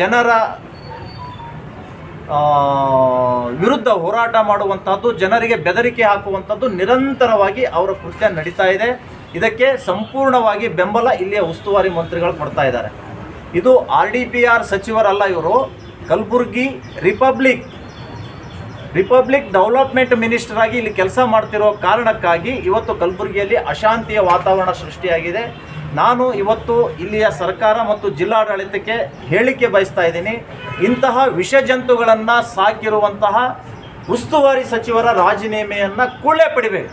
ಜನರ ವಿರುದ್ಧ ಹೋರಾಟ ಮಾಡುವಂಥದ್ದು ಜನರಿಗೆ ಬೆದರಿಕೆ ಹಾಕುವಂಥದ್ದು ನಿರಂತರವಾಗಿ ಅವರ ಕೃತ್ಯ ನಡೀತಾ ಇದೆ. ಇದಕ್ಕೆ ಸಂಪೂರ್ಣವಾಗಿ ಬೆಂಬಲ ಇಲ್ಲಿಯ ಉಸ್ತುವಾರಿ ಮಂತ್ರಿಗಳು ಕೊಡ್ತಾ ಇದ್ದಾರೆ. ಇದು ಆರ್ ಡಿ ಪಿ ಆರ್ ಸಚಿವರಲ್ಲ ಇವರು. Kalaburagi republic republic development minister ಆಗಿ ಇಲ್ಲಿ ಕೆಲಸ ಮಾಡ್ತಿರೋ ಕಾರಣಕ್ಕಾಗಿ ಇವತ್ತು ಕಲಬುರಗಿಯಲ್ಲಿ ಅಶಾಂತಿಯ ವಾತಾವರಣ ಸೃಷ್ಟಿಯಾಗಿದೆ. ನಾನು ಇವತ್ತು ಇಲ್ಲಿಯ ಸರ್ಕಾರ ಮತ್ತು ಜಿಲ್ಲಾಡಳಿತಕ್ಕೆ ಹೇಳಿಕೆ ಬಯಸ್ತಾ ಇದ್ದೀನಿ. ಇಂತಹ ವಿಷಜಂತುಗಳನ್ನು ಸಾಕಿರುವಂತಹ ಉಸ್ತುವಾರಿ ಸಚಿವರ ರಾಜೀನಾಮೆಯನ್ನು ಕೂಡಲೇ ಪಡಿಬೇಕು.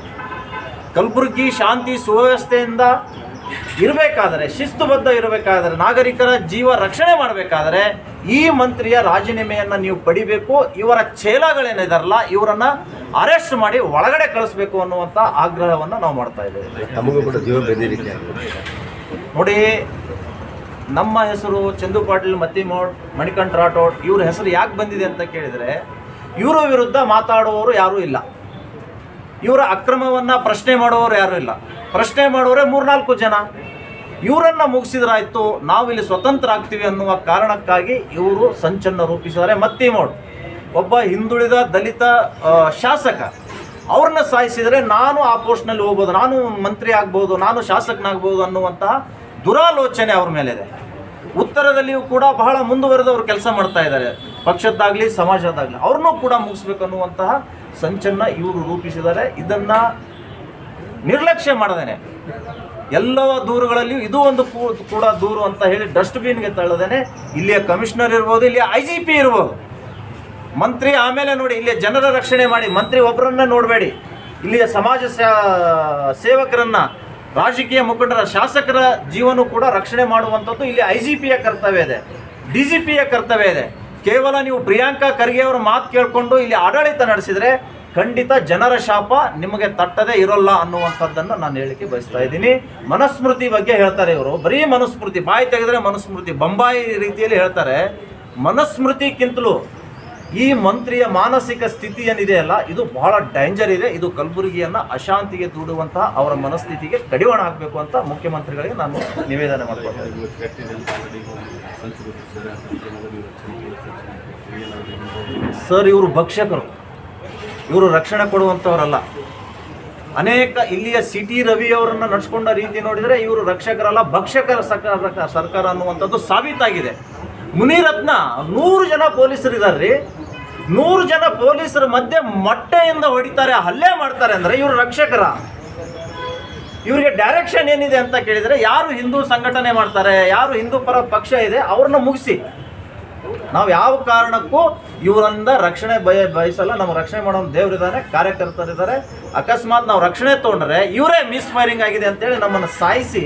ಕಲಬುರಗಿ ಶಾಂತಿ ಸುವ್ಯವಸ್ಥೆಯಿಂದ ಇರಬೇಕಾದರೆ ಶಿಸ್ತುಬದ್ಧ ಇರಬೇಕಾದರೆ ನಾಗರಿಕರ ಜೀವ ರಕ್ಷಣೆ ಮಾಡಬೇಕಾದರೆ ಈ ಮಂತ್ರಿಯ ರಾಜೀನಾಮೆಯನ್ನು ನೀವು ಪಡಿಬೇಕು ಇವರ ಚೇಲಾಗಳೇನಿದಾರಲ್ಲ ಇವರನ್ನ ಅರೆಸ್ಟ್ ಮಾಡಿ ಒಳಗಡೆ ಕಳಿಸ್ಬೇಕು ಅನ್ನುವಂಥ ಆಗ್ರಹವನ್ನು ನಾವು ಮಾಡ್ತಾ ಇದ್ದೇವೆ. ನೋಡಿ ನಮ್ಮ ಹೆಸರು ಚಂದು ಪಾಟೀಲ್ ಮತ್ತಿಮೋಡ್ ಮಣಿಕಂಠ ರಾಠೋಡ್ ಇವ್ರ ಹೆಸರು ಯಾಕೆ ಬಂದಿದೆ ಅಂತ ಕೇಳಿದರೆ ಇವರ ವಿರುದ್ಧ ಮಾತಾಡುವವರು ಯಾರೂ ಇಲ್ಲ. ಇವರ ಅಕ್ರಮವನ್ನು ಪ್ರಶ್ನೆ ಮಾಡುವವರು ಯಾರೂ ಇಲ್ಲ. ಪ್ರಶ್ನೆ ಮಾಡುವವರೇ ಮೂರ್ನಾಲ್ಕು ಜನ. ಇವರನ್ನು ಮುಗಿಸಿದ್ರಾಯ್ತು ನಾವು ಇಲ್ಲಿ ಸ್ವತಂತ್ರ ಆಗ್ತೀವಿ ಅನ್ನುವ ಕಾರಣಕ್ಕಾಗಿ ಇವರು ಸಂಚನ್ನು ರೂಪಿಸಿದ್ದಾರೆ ಮತ್ತಿಮೋಡ್. ಒಬ್ಬ ಹಿಂದುಳಿದ ದಲಿತ ಶಾಸಕ. ಅವ್ರನ್ನ ಸಾಯಿಸಿದರೆ ನಾನು ಆ ಪೋಸ್ಟ್ನಲ್ಲಿ ಹೋಗ್ಬೋದು, ನಾನು ಮಂತ್ರಿ ಆಗ್ಬೋದು, ನಾನು ಶಾಸಕನಾಗ್ಬೋದು ಅನ್ನುವಂತಹ ದುರಾಲೋಚನೆ ಅವ್ರ ಮೇಲಿದೆ. ಉತ್ತರದಲ್ಲಿಯೂ ಕೂಡ ಬಹಳ ಮುಂದುವರೆದವರು ಕೆಲಸ ಮಾಡ್ತಾ ಇದ್ದಾರೆ. ಪಕ್ಷದ್ದಾಗಲಿ, ಸಮಾಜದ್ದಾಗಲಿ, ಅವ್ರನ್ನೂ ಕೂಡ ಮುಗಿಸ್ಬೇಕು ಅನ್ನುವಂತಹ ಸಂಚನ್ನು ಇವರು ರೂಪಿಸಿದ್ದಾರೆ. ಇದನ್ನು ನಿರ್ಲಕ್ಷ್ಯ ಮಾಡದೇನೆ. ಎಲ್ಲ ದೂರುಗಳಲ್ಲಿಯೂ ಇದು ಒಂದು ಕೂಡ ದೂರು ಅಂತ ಹೇಳಿ ಡಸ್ಟ್ಬಿನ್ಗೆ ತಳ್ಳದೇನೆ ಇಲ್ಲಿಯ ಕಮಿಷನರ್ ಇರ್ಬೋದು, ಇಲ್ಲಿಯ ಐ ಜಿ ಪಿ ಇರ್ಬೋದು. ಮಂತ್ರಿ ಆಮೇಲೆ ನೋಡಿ, ಇಲ್ಲಿಯ ಜನರ ರಕ್ಷಣೆ ಮಾಡಿ, ಮಂತ್ರಿ ಒಬ್ಬರನ್ನ ನೋಡಬೇಡಿ. ಇಲ್ಲಿಯ ಸಮಾಜ ಸೇವಕರನ್ನ ರಾಜಕೀಯ ಮುಖಂಡರ ಶಾಸಕರ ಜೀವನ ಕೂಡ ರಕ್ಷಣೆ ಮಾಡುವಂಥದ್ದು ಇಲ್ಲಿ ಐ ಜಿ ಕರ್ತವ್ಯ ಇದೆ. ಡಿ ಜಿ ಪಿಯ ಕರ್ತವ್ಯ ಇದೆ. ಕೇವಲ ನೀವು ಪ್ರಿಯಾಂಕಾ ಖರ್ಗೆ ಅವರ ಮಾತು ಕೇಳಿಕೊಂಡು ಇಲ್ಲಿ ಆಡಳಿತ ನಡೆಸಿದರೆ ಖಂಡಿತ ಜನರ ಶಾಪ ನಿಮಗೆ ತಟ್ಟದೇ ಇರೋಲ್ಲ ಅನ್ನುವಂಥದ್ದನ್ನು ನಾನು ಹೇಳಿಕೆ ಬಯಸ್ತಾ ಇದ್ದೀನಿ. ಮನುಸ್ಮೃತಿ ಬಗ್ಗೆ ಹೇಳ್ತಾರೆ ಇವರು. ಬರೀ ಮನುಸ್ಮೃತಿ, ಬಾಯಿ ತೆಗೆದರೆ ಮನುಸ್ಮೃತಿ, ಬಂಬಾಯಿ ರೀತಿಯಲ್ಲಿ ಹೇಳ್ತಾರೆ. ಮನುಸ್ಮೃತಿಗಿಂತಲೂ ಈ ಮಂತ್ರಿಯ ಮಾನಸಿಕ ಸ್ಥಿತಿ ಏನಿದೆಯಲ್ಲ ಇದು ಬಹಳ ಡೇಂಜರ್ ಇದೆ. ಇದು ಕಲಬುರಗಿಯನ್ನು ಅಶಾಂತಿಗೆ ದೂಡುವಂತಹ ಅವರ ಮನಸ್ಥಿತಿಗೆ ಕಡಿವಾಣ ಹಾಕಬೇಕು ಅಂತ ಮುಖ್ಯಮಂತ್ರಿಗಳಿಗೆ ನಾನು ನಿವೇದನೆ ಮಾಡ್ತೀನಿ ಸರ್, ಇವರು ಭಕ್ಷಕರು. ಇವರು ರಕ್ಷಣೆ ಕೊಡುವಂಥವರಲ್ಲ ಅನೇಕ ಇಲ್ಲಿಯ ಸಿಟಿ ರವಿ ಅವರನ್ನು ನಡೆಸ್ಕೊಂಡ ರೀತಿ ನೋಡಿದರೆ ಇವರು ರಕ್ಷಕರಲ್ಲ, ಭಕ್ಷಕರ ಸರ್ಕಾರ ಸರ್ಕಾರ ಅನ್ನುವಂಥದ್ದು ಸಾಬೀತಾಗಿದೆ. ಮುನಿರತ್ನ, ನೂರು ಜನ ಪೊಲೀಸರಿದ್ದಾರೆ ರೀ ನೂರು ಜನ ಪೊಲೀಸರ ಮಧ್ಯೆ ಮೊಟ್ಟೆಯಿಂದ ಹೊಡಿತಾರೆ, ಹಲ್ಲೆ ಮಾಡ್ತಾರೆ ಅಂದರೆ ಇವರು ರಕ್ಷಕರ. ಇವರಿಗೆ ಡೈರೆಕ್ಷನ್ ಏನಿದೆ ಅಂತ ಕೇಳಿದರೆ ಯಾರು ಹಿಂದೂ ಸಂಘಟನೆ ಮಾಡ್ತಾರೆ, ಯಾರು ಹಿಂದೂ ಪರ ಪಕ್ಷ ಇದೆ, ಅವ್ರನ್ನ ಮುಗಿಸಿ. ನಾವು ಯಾವ ಕಾರಣಕ್ಕೂ ಇವರಿಂದ ರಕ್ಷಣೆ ಬಯ, ಬಯಸಲ್ಲ ನಮ್ಮ ರಕ್ಷಣೆ ಮಾಡೋ ದೇವರಿದ್ದಾರೆ ಕಾರ್ಯಕರ್ತರಿದ್ದಾರೆ ಅಕಸ್ಮಾತ್ ನಾವು ರಕ್ಷಣೆ ತೊಗೊಂಡ್ರೆ ಇವರೇ ಮಿಸ್ ಫೈರಿಂಗ್ ಆಗಿದೆ ಅಂತೇಳಿ ನಮ್ಮನ್ನು ಸಾಯಿಸಿ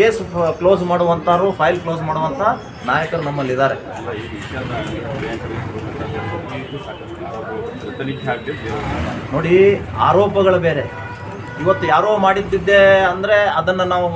ಕೇಸ್ ಕ್ಲೋಸ್ ಮಾಡುವಂಥವ್ರು ಫೈಲ್ ಕ್ಲೋಸ್ ಮಾಡುವಂಥ ನಾಯಕರು ನಮ್ಮಲ್ಲಿದ್ದಾರೆ. ನೋಡಿ, ಆರೋಪಗಳು ಬೇರೆ. ಇವತ್ತು ಯಾರೋ ಮಾಡಿದ್ದಿದ್ದೆ ಅಂದರೆ ಅದನ್ನು ನಾವು